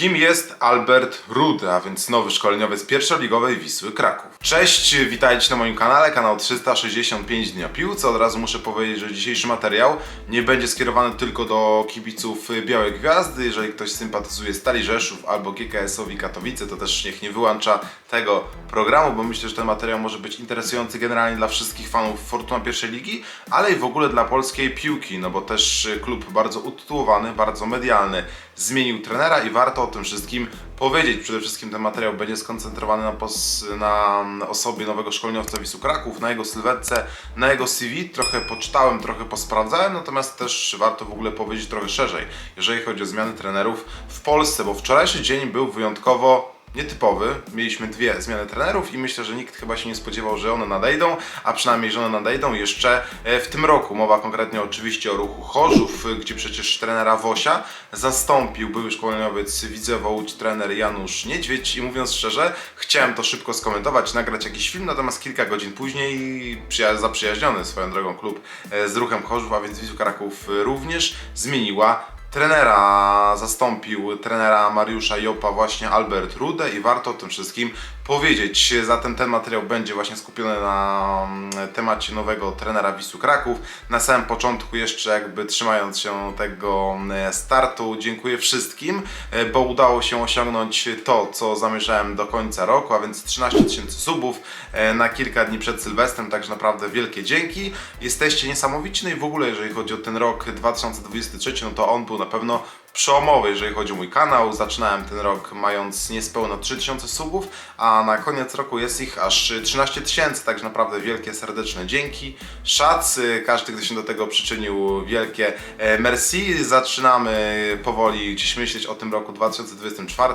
Kim jest Albert Rude, a więc nowy szkoleniowiec pierwszoligowej Wisły Kraków? Cześć, witajcie na moim kanale, kanał 365 dni o piłce. Od razu muszę powiedzieć, że dzisiejszy materiał nie będzie skierowany tylko do kibiców Białej Gwiazdy. Jeżeli ktoś sympatyzuje Stali Rzeszów albo GKS-owi Katowice, to też niech nie wyłącza tego programu, bo myślę, że ten materiał może być interesujący generalnie dla wszystkich fanów Fortuna pierwszej ligi, ale i w ogóle dla polskiej piłki, no bo też klub bardzo utytułowany, bardzo medialny zmienił trenera i warto o tym wszystkim powiedzieć. Przede wszystkim ten materiał będzie skoncentrowany na, na osobie nowego szkoleniowca Wisły Kraków, na jego sylwetce, na jego CV. Trochę poczytałem, trochę posprawdzałem, natomiast też warto w ogóle powiedzieć trochę szerzej, jeżeli chodzi o zmiany trenerów w Polsce, bo wczorajszy dzień był wyjątkowo nietypowy. Mieliśmy dwie zmiany trenerów i myślę, że nikt chyba się nie spodziewał, że one nadejdą, a przynajmniej, że one nadejdą jeszcze e, w tym roku. Mowa konkretnie oczywiście o ruchu Chorzów, e, gdzie przecież trenera Wosia zastąpił były szkoleniowiec Widzewo Łódź trener Janusz Niedźwiedź i mówiąc szczerze, chciałem to szybko skomentować, nagrać jakiś film, natomiast kilka godzin później przyja- zaprzyjaźniony swoją drogą klub e, z ruchem Chorzów, a więc Wisła Kraków również zmieniła trenera zastąpił trenera Mariusza Jopa właśnie Albert Rude i warto o tym wszystkim powiedzieć. Zatem ten materiał będzie właśnie skupiony na mm, temacie nowego trenera Wisły Kraków. Na samym początku jeszcze jakby trzymając się tego mm, startu dziękuję wszystkim, e, bo udało się osiągnąć to, co zamierzałem do końca roku, a więc 13 tysięcy subów e, na kilka dni przed Sylwestrem, także naprawdę wielkie dzięki. Jesteście niesamowici, no i w ogóle jeżeli chodzi o ten rok 2023, no to on był na pewno przełomowy, jeżeli chodzi o mój kanał. Zaczynałem ten rok mając niespełna 3000 subów, a na koniec roku jest ich aż 13 tysięcy, także naprawdę wielkie, serdeczne dzięki. Szacy, każdy, kto się do tego przyczynił, wielkie e, merci. Zaczynamy powoli gdzieś myśleć o tym roku 2024,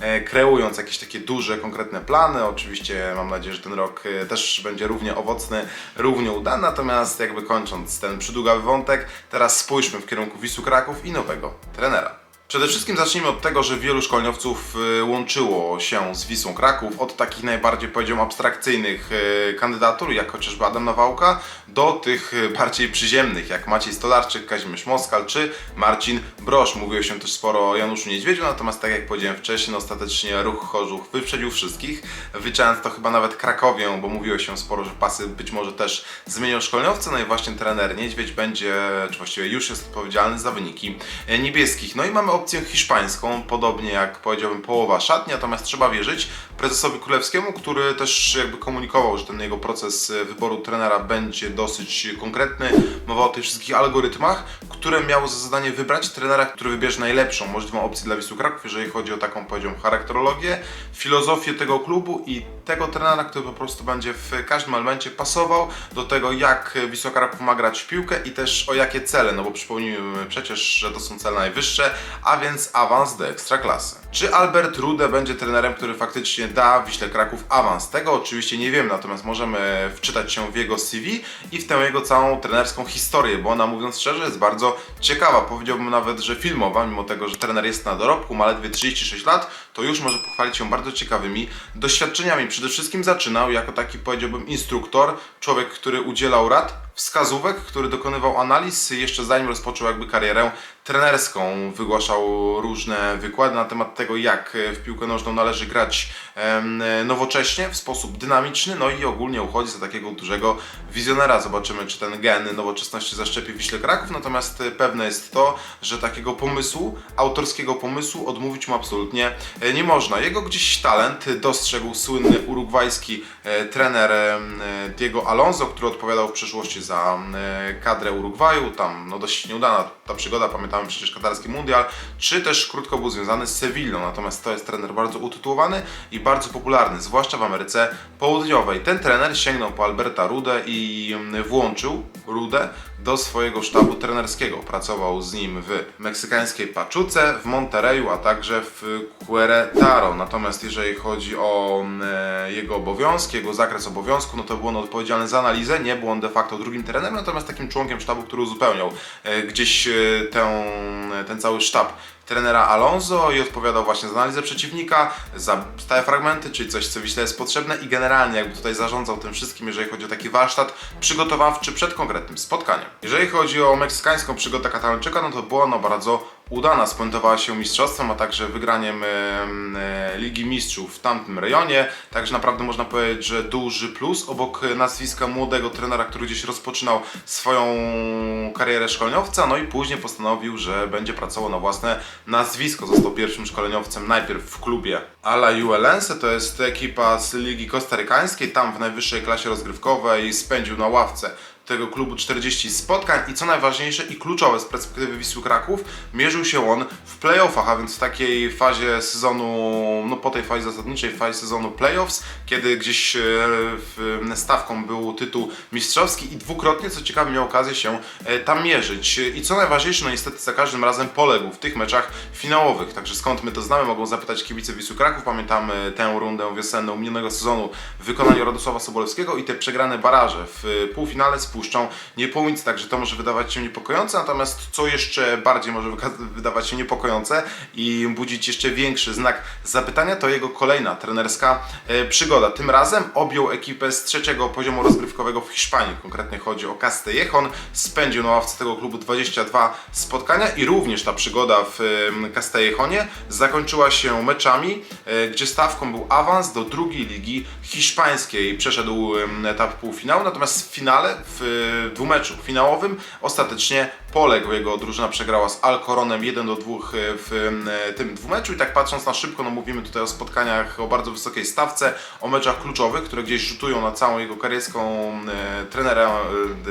e, kreując jakieś takie duże, konkretne plany. Oczywiście mam nadzieję, że ten rok e, też będzie równie owocny, równie udany, natomiast jakby kończąc ten przydługawy wątek, teraz spójrzmy w kierunku Wisły Kraków i nowego trenera. Sayonara. Przede wszystkim zacznijmy od tego, że wielu szkoleniowców y, łączyło się z Wisłą Kraków, od takich najbardziej powiedziałbym abstrakcyjnych y, kandydatur, jak chociażby Adam Nawałka, do tych y, bardziej przyziemnych, jak Maciej Stolarczyk, Kazimierz Moskal czy Marcin Brosz. Mówiło się też sporo o Januszu Niedźwiedziu, natomiast tak jak powiedziałem wcześniej, no ostatecznie ruch Chorzów wyprzedził wszystkich, wyczając to chyba nawet Krakowię, bo mówiło się sporo, że pasy być może też zmienią szkoleniowce, no i właśnie trener Niedźwiedź będzie, czy właściwie już jest odpowiedzialny za wyniki e, niebieskich. No i mamy opcję hiszpańską, podobnie jak powiedziałbym połowa szatni, natomiast trzeba wierzyć prezesowi Królewskiemu, który też jakby komunikował, że ten jego proces wyboru trenera będzie dosyć konkretny. Mowa o tych wszystkich algorytmach, które miały za zadanie wybrać trenera, który wybierze najlepszą możliwą opcję dla Wisły Kraków, jeżeli chodzi o taką, powiedziałbym, charakterologię, filozofię tego klubu i tego trenera, który po prostu będzie w każdym elemencie pasował do tego, jak Wisła Kraków ma grać w piłkę i też o jakie cele, no bo przypomnijmy przecież, że to są cele najwyższe, a więc awans do ekstraklasy. Czy Albert Rude będzie trenerem, który faktycznie da Wiśle Kraków awans? Tego oczywiście nie wiem, natomiast możemy wczytać się w jego CV i w tę jego całą trenerską historię, bo ona mówiąc szczerze jest bardzo ciekawa. Powiedziałbym nawet, że filmowa, mimo tego, że trener jest na dorobku, ma ledwie 36 lat, to już może pochwalić się bardzo ciekawymi doświadczeniami. Przede wszystkim zaczynał jako taki, powiedziałbym, instruktor, człowiek, który udzielał rad, wskazówek, który dokonywał analiz jeszcze zanim rozpoczął jakby karierę trenerską. Wygłaszał różne wykłady na temat tego, jak w piłkę nożną należy grać nowocześnie, w sposób dynamiczny, no i ogólnie uchodzi za takiego dużego wizjonera. Zobaczymy, czy ten gen nowoczesności zaszczepi Wiśle Kraków, natomiast pewne jest to, że takiego pomysłu, autorskiego pomysłu odmówić mu absolutnie e, nie można. Jego gdzieś talent dostrzegł słynny urugwajski e, trener e, Diego Alonso, który odpowiadał w przeszłości za e, kadrę Urugwaju. Tam no dość nieudana ta przygoda, pamiętamy przecież katarski mundial, czy też krótko był związany z Sewillą. Natomiast to jest trener bardzo utytułowany i bardzo popularny, zwłaszcza w Ameryce Południowej. Ten trener sięgnął po Alberta Rudę i mm, włączył Rudę do swojego sztabu trenerskiego. Pracował z nim w meksykańskiej Paczuce, w Monterreyu, a także w Querétaro. Natomiast jeżeli chodzi o mm, e, jego obowiązki, jego zakres obowiązku, no to był on odpowiedzialny za analizę, nie był on de facto drugim trenerem, natomiast takim członkiem sztabu, który uzupełniał e, gdzieś e, ten cały sztab trenera Alonso i odpowiadał właśnie za analizę przeciwnika, za stałe fragmenty, czyli coś, co Wiśle jest potrzebne i generalnie jakby tutaj zarządzał tym wszystkim, jeżeli chodzi o taki warsztat przygotowawczy przed konkretnym spotkaniem. Jeżeli chodzi o meksykańską przygodę Katalończyka, no to była ona bardzo udana spuentowała się mistrzostwem, a także wygraniem em, e, Ligi Mistrzów w tamtym rejonie. Także naprawdę można powiedzieć, że duży plus obok nazwiska młodego trenera, który gdzieś rozpoczynał swoją karierę szkoleniowca, no i później postanowił, że będzie pracował na własne nazwisko. Został pierwszym szkoleniowcem najpierw w klubie Ala Juelense, to jest ekipa z Ligi Kostarykańskiej, tam w najwyższej klasie rozgrywkowej spędził na ławce tego klubu 40 spotkań i co najważniejsze i kluczowe z perspektywy Wisły Kraków, mierzył się on w playoffach, a więc w takiej fazie sezonu, no po tej fazie zasadniczej, fazie sezonu playoffs, kiedy gdzieś e, w, stawką był tytuł mistrzowski i dwukrotnie, co ciekawe, miał okazję się e, tam mierzyć. I co najważniejsze, no niestety za każdym razem poległ w tych meczach finałowych, także skąd my to znamy, mogą zapytać kibice Wisły Kraków, pamiętamy tę rundę wiosenną minionego sezonu w wykonaniu Radosława Sobolewskiego i te przegrane baraże w półfinale spuszczą nie po nic, także to może wydawać się niepokojące, natomiast co jeszcze bardziej może wydawać się niepokojące i budzić jeszcze większy znak zapytania, to jego kolejna trenerska e, przygoda. Tym razem objął ekipę z trzeciego poziomu rozgrywkowego w Hiszpanii, konkretnie chodzi o Castellejón, spędził na ławce tego klubu 22 spotkania i również ta przygoda w em, Castellejonie zakończyła się meczami, e, gdzie stawką był awans do drugiej ligi hiszpańskiej. Przeszedł etap półfinału, natomiast w finale, w e, dwumeczu finałowym, ostatecznie poległ. Jego drużyna przegrała z Alcoronem 1 do 2 w em, tym dwumeczu. I tak patrząc na szybko, no mówimy tutaj o spotkaniach o bardzo wysokiej stawce, o meczach kluczowych, które gdzieś rzutują na całą jego karierską, e, trenera,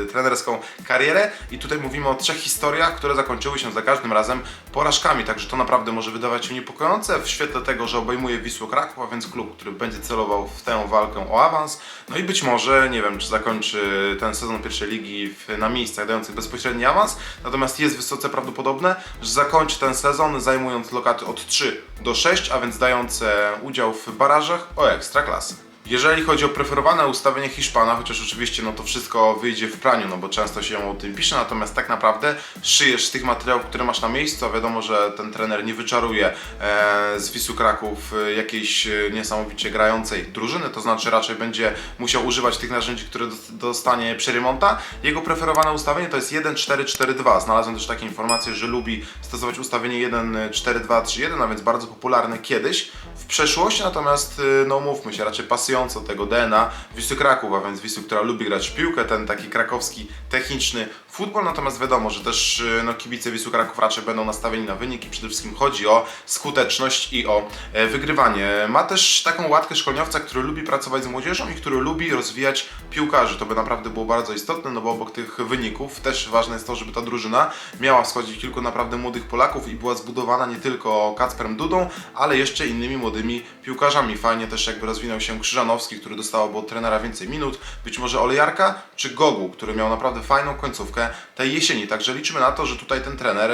e, trenerską karierę. I tutaj mówimy o trzech historiach, które zakończyły się za każdym razem porażkami, także to naprawdę może wydawać się niepokojące w świetle tego, że obejmuje Wisłę Kraków, a więc klub, który będzie celował w tę walkę o awans, no i być może, nie wiem, czy zakończy ten sezon pierwszej ligi w, na miejscach dających bezpośredni awans, natomiast jest wysoce prawdopodobne, że zakończy ten sezon zajmując lokaty od 3 do 6, a więc dające udział w barażach o ekstraklasy. Jeżeli chodzi o preferowane ustawienie Hiszpana, chociaż oczywiście no to wszystko wyjdzie w praniu, no bo często się o tym pisze, natomiast tak naprawdę szyjesz z tych materiałów, które masz na miejscu, a wiadomo, że ten trener nie wyczaruje e, z Wisły Kraków e, jakiejś e, niesamowicie grającej drużyny, to znaczy raczej będzie musiał używać tych narzędzi, które dos- dostanie przy remonta. Jego preferowane ustawienie to jest 1-4-4-2. Znalazłem też takie informacje, że lubi stosować ustawienie 1-4-2-3-1, a więc bardzo popularne kiedyś w przeszłości, natomiast y, no mówmy się, raczej pasująco tego DNA Wisły Kraków, a więc Wisły, która lubi grać w piłkę, ten taki krakowski, techniczny futbol, natomiast wiadomo, że też y, no, kibice Wisły Kraków raczej będą nastawieni na wynik i przede wszystkim chodzi o skuteczność i o e, wygrywanie. Ma też taką łatkę szkoleniowca, który lubi pracować z młodzieżą i który lubi rozwijać piłkarzy. To by naprawdę było bardzo istotne, no bo obok tych wyników też ważne jest to, żeby ta drużyna miała w składzie kilku naprawdę młodych Polaków i była zbudowana nie tylko Kacperem Dudą, ale jeszcze innymi młodymi piłkarzami. Fajnie też jakby rozwinął się Krzyżanowski, który dostał od trenera więcej minut, być może Olejarka czy Gogu, który miał naprawdę fajną końcówkę tej jesieni. Także liczymy na to, że tutaj ten trener,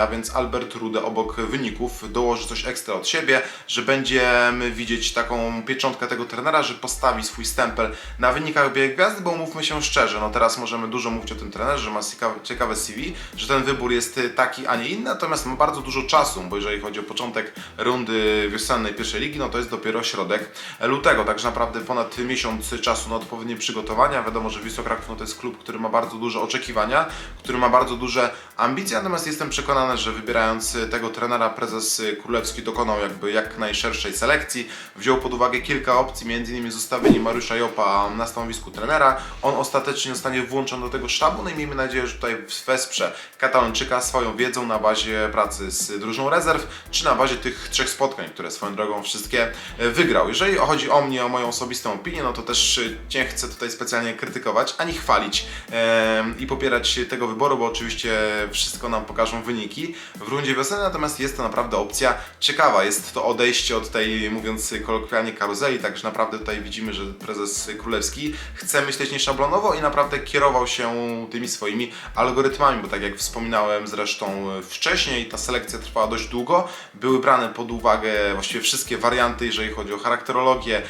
a więc Albert Rude obok wyników dołoży coś ekstra od siebie, że będziemy widzieć taką pieczątkę tego trenera, że postawi swój stempel na wynikach bieg gwiazdy, bo mówmy się szczerze, no teraz możemy dużo mówić o tym trenerze, że ma ciekawe, ciekawe CV, że ten wybór jest y, taki, a nie inny, natomiast ma bardzo dużo czasu, bo jeżeli chodzi o początek rundy wiosennej pierwszej ligi, no to jest dopiero środek lutego, także naprawdę ponad miesiąc czasu na odpowiednie przygotowania. Wiadomo, że Wisła Kraków no to jest klub, który ma bardzo duże oczekiwania, który ma bardzo duże ambicje, natomiast jestem przekonany, że wybierając tego trenera prezes Królewski dokonał jakby jak najszerszej selekcji, wziął pod uwagę kilka opcji, m.in. zostawienie Mariusza Jopa na stanowisku trenera. On ostatecznie zostanie włączony do tego sztabu, no i miejmy nadzieję, że tutaj wesprze Katalończyka swoją wiedzą na bazie pracy z drużyną rezerw, czy na bazie tych trzech spotkań, które swoją drogą wszystkie wygrał. Jeżeli chodzi o mnie, o moją osobistą opinię, no to też e, nie chcę tutaj specjalnie krytykować, ani chwalić i popierać tego wyboru, bo oczywiście wszystko nam pokażą wyniki w rundzie wiosennej, natomiast jest to naprawdę opcja ciekawa. Jest to odejście od tej, mówiąc kolokwialnie, karuzeli, także naprawdę tutaj widzimy, że prezes Królewski chce myśleć nieszablonowo i naprawdę kierował się tymi swoimi algorytmami, bo tak jak wspominałem zresztą wcześniej, ta selekcja trwała dość długo. Były brane pod uwagę właściwie wszystkie warianty, jeżeli chodzi o charakterologię,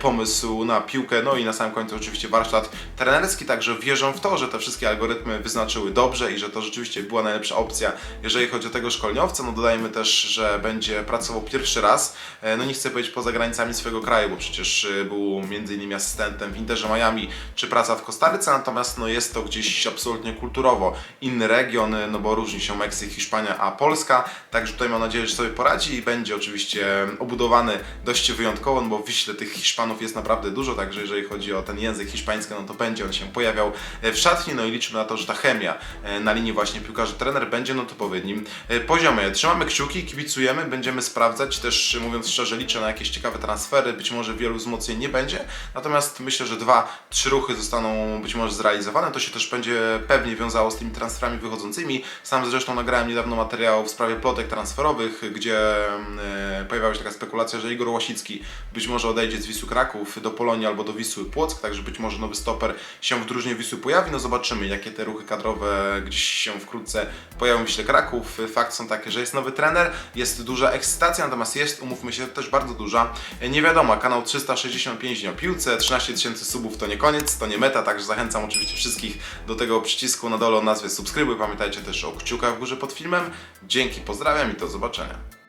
pomysł na piłkę, no i na samym końcu oczywiście warsztat trenerski, także wierzę w to, że te wszystkie algorytmy wyznaczyły dobrze i że to rzeczywiście była najlepsza opcja, jeżeli chodzi o tego szkoleniowca. No dodajmy też, że będzie pracował pierwszy raz, e, no nie chcę powiedzieć poza granicami swojego kraju, bo przecież e, był innymi asystentem w Interze Miami, czy praca w Kostaryce, natomiast no jest to gdzieś absolutnie kulturowo inny region, e, no bo różni się Meksyk, Hiszpania, a Polska, także tutaj mam nadzieję, że sobie poradzi i będzie oczywiście obudowany dość wyjątkowo, no bo w Wiśle tych Hiszpanów jest naprawdę dużo, także jeżeli chodzi o ten język hiszpański, no to będzie on się pojawiał e, w szatni, no i liczymy na to, że ta chemia e, na linii właśnie piłkarzy-trener będzie na odpowiednim e, poziomie. Trzymamy kciuki, kibicujemy, będziemy sprawdzać, też mówiąc szczerze liczę na jakieś ciekawe transfery, być może wielu wzmocnień nie będzie, natomiast myślę, że dwa, trzy ruchy zostaną być może zrealizowane, to się też będzie pewnie wiązało z tymi transferami wychodzącymi. Sam zresztą nagrałem niedawno materiał w sprawie plotek transferowych, gdzie e, pojawiała się taka spekulacja, że Igor Łasicki być może odejdzie z Wisły Kraków do Polonii albo do Wisły Płock, także być może nowy stoper się w drużynie Wisły pojawi. No zobaczymy, jakie te ruchy kadrowe gdzieś się wkrótce pojawią w Wiśle Kraków. Fakt są takie, że jest nowy trener, jest duża ekscytacja, natomiast jest, umówmy się, też bardzo duża nie wiadomo. Kanał 365 dni o piłce, 13 tysięcy subów to nie koniec, to nie meta, także zachęcam oczywiście wszystkich do tego przycisku na dole o nazwie subskrybuj. Pamiętajcie też o kciukach w górze pod filmem. Dzięki, pozdrawiam i do zobaczenia.